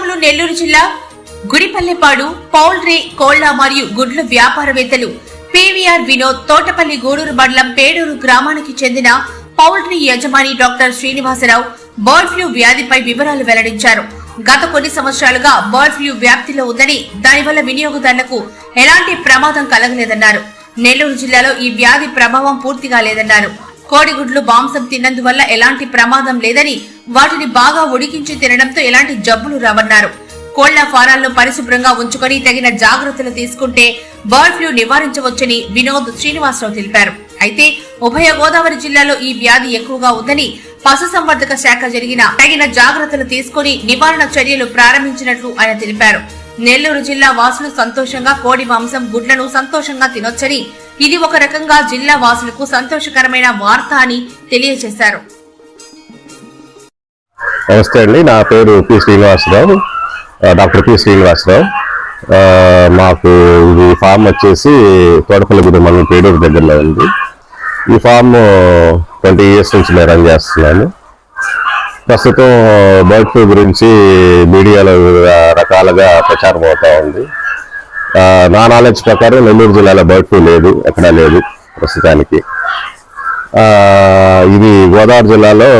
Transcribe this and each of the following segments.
శ్రీరాములు నెల్లూరు జిల్లా గుడిపల్లెపాడు పౌల్ట్రీ కోళ్ళ మరియు గుడ్లు వ్యాపారవేత్తలు పీవీఆర్ వినోద్ తోటపల్లి గూడూరు మండలం పేడూరు గ్రామానికి చెందిన పౌల్ట్రీ యజమాని డాక్టర్ శ్రీనివాసరావు బర్డ్ ఫ్లూ వ్యాధిపై వివరాలు వెల్లడించారు. గత కొన్ని సంవత్సరాలుగా బర్డ్ ఫ్లూ వ్యాప్తిలో ఉందని దానివల్ల వినియోగదారులకు ఎలాంటి ప్రమాదం కలగలేదన్నారు. నెల్లూరు జిల్లాలో ఈ వ్యాధి ప్రభావం పూర్తిగా లేదన్నారు. కోడిగుడ్లు మాంసం తిన్నందువల్ల ఎలాంటి ప్రమాదం లేదని వాటిని బాగా ఉడికించి తినడంతో ఎలాంటి జబ్బులు రావన్నారు. కోళ్ళ ఫారాలను పరిశుభ్రంగా ఉంచుకొని తగిన జాగ్రత్తలు తీసుకుంటే బర్డ్ ఫ్లూ నివారించవచ్చని వినోద్ శ్రీనివాసరావు తెలిపారు. అయితే ఉభయ గోదావరి జిల్లాలో ఈ వ్యాధి ఎక్కువగా ఉందని పశుసంవర్ధక శాఖ జరిగిన తగిన జాగ్రత్తలు తీసుకుని నివారణ చర్యలు ప్రారంభించినట్లు ఆయన తెలిపారు. నెల్లూరు జిల్లా వాసులు సంతోషంగా కోడి మాంసం గుడ్లను సంతోషంగా తినొచ్చని ఇది ఒక రకంగా జిల్లా వాసులకు సంతోషకరమైన వార్త అని తెలియజేశారు. నమస్తే అండి నా పేరు P Srinivasarao doctor P Srinivasarao. మాకు ఇది ఫామ్ వచ్చేసి తోటపల్లిగూడెం మనం పేడూరు దగ్గరలో ఉంది. ఈ ఫామ్ ట్వంటీ ఇయర్స్ నుంచి నేను రన్ చేస్తున్నాను. ప్రస్తుతం బర్డ్ ఫ్లూ గురించి మీడియాలో రకాలుగా ప్రచారం అవుతూ ఉంది. నా నాలెడ్జ్ ప్రకారం నెల్లూరు జిల్లాలో బర్డ్ ఫ్లూ లేదు ఎక్కడా లేదు ప్రస్తుతానికి. ఇది గోదావరి జిల్లాలో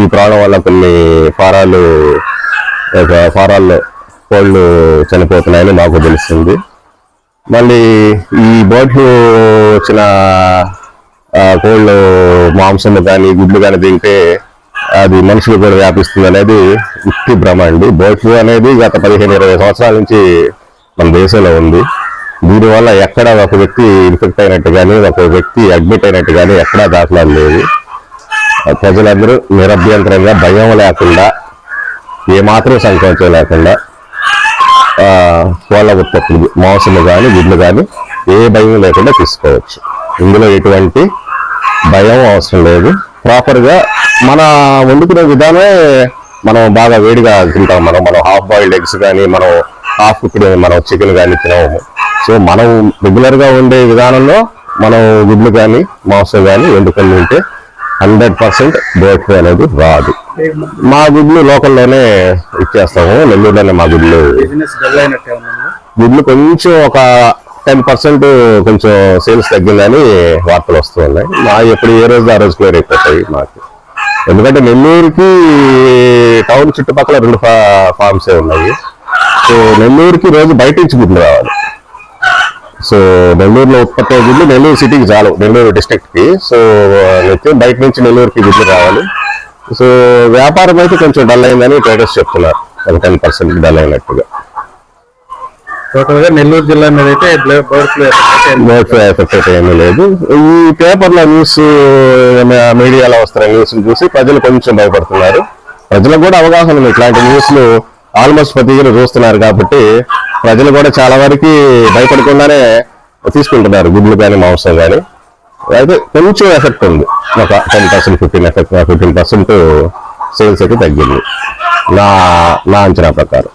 ఈ ప్రాణం వల్ల కొన్ని ఫారాలు ఒక ఫారాల్లో కోళ్ళు చనిపోతున్నాయని మాకు తెలుస్తుంది. మళ్ళీ ఈ బర్డ్లు వచ్చిన కోళ్ళు మాంసం కానీ గుడ్లు కానీ తింటే అది మనుషులు కూడా వ్యాపిస్తుంది అనేది ఉత్తి భ్రమ అండి. బర్డ్ ఫ్లూ అనేది గత పదిహేను ఇరవై సంవత్సరాల నుంచి మన దేశంలో ఉంది. దీనివల్ల ఎక్కడ ఒక వ్యక్తి ఇన్ఫెక్ట్ అయినట్టు కానీ ఒక వ్యక్తి అడ్మిట్ అయినట్టు కానీ ఎక్కడా దాఖలాలు లేవు. ప్రజలందరూ నిరభ్యంతరంగా భయం లేకుండా ఏమాత్రం సంకోచం లేకుండా కోళ్ళ ఉత్పత్తులు మాంసము కానీ గుడ్లు కానీ ఏ భయం లేకుండా తీసుకోవచ్చు. ఇందులో ఎటువంటి భయం అవసరం లేదు. ప్రాపర్గా మన వండుకునే విధానమే మనం బాగా వేడిగా తింటాం మనం. మనం హాఫ్ బాయిల్డ్ ఎగ్స్ కానీ మనం హాఫ్ కుక్డ్ మనం చికెన్ కానీ తినము. సో మనం రెగ్యులర్గా ఉండే విధానంలో మనం గుడ్లు కానీ మాంసం కానీ వండుకొని తింటే హండ్రెడ్ పర్సెంట్ బర్డ్ ఫ్లూ అనేది రాదు. మా గుడ్లు లోకల్లోనే ఇచ్చేస్తాము. నెల్లూరులోనే మా గుడ్లు. గుడ్లు కొంచెం ఒక టెన్ పర్సెంట్ కొంచెం సేల్స్ తగ్గిందని వార్తలు వస్తూ ఉన్నాయి. మా ఎప్పుడు ఏ రోజు ఆ రోజు క్లియర్ అయిపోతాయి మాకు. ఎందుకంటే నెల్లూరుకి టౌన్ చుట్టుపక్కల రెండు ఫా- ఫార్మ్సే ఉన్నాయి. సో నెల్లూరుకి రోజు బయట నుంచి గుడ్లు రావాలి. సో నెల్లూరులో ఉత్పత్తి అయ్యే గుడ్లు నెల్లూరు సిటీకి చాలు నెల్లూరు డిస్ట్రిక్ట్కి సో నిత్యం బయట నుంచి నెల్లూరుకి గుడ్లు రావాలి. సో వ్యాపారం అయితే కొంచెం డల్ అయిందని ట్రేడర్స్ చెప్తున్నారు. ఒక టెన్ పర్సెంట్ డల్ అయినట్టుగా. టోటల్గా నెల్లూరు జిల్లా మీద అయితే బర్డ్ ఫ్లూ ఎఫెక్ట్ అయితే ఏమీ లేదు. ఈ పేపర్లో న్యూస్ మీడియాలో వస్తున్న న్యూస్ చూసి ప్రజలు కొంచెం భయపడుతున్నారు. ప్రజలకు కూడా అవగాహన ఉంది. ఇట్లాంటి న్యూస్లు ఆల్మోస్ట్ ప్రతి ఇయర్ చూస్తున్నారు కాబట్టి ప్రజలు కూడా చాలా వరకు భయపడకుండానే తీసుకుంటున్నారు గుడ్లు కానీ మాంసం కానీ. అయితే కొంచెం ఎఫెక్ట్ ఉంది. ఒక ten percent fifteen effect fifteen percent sales అయితే తగ్గింది. నా నా అంచనా ప్రకారం.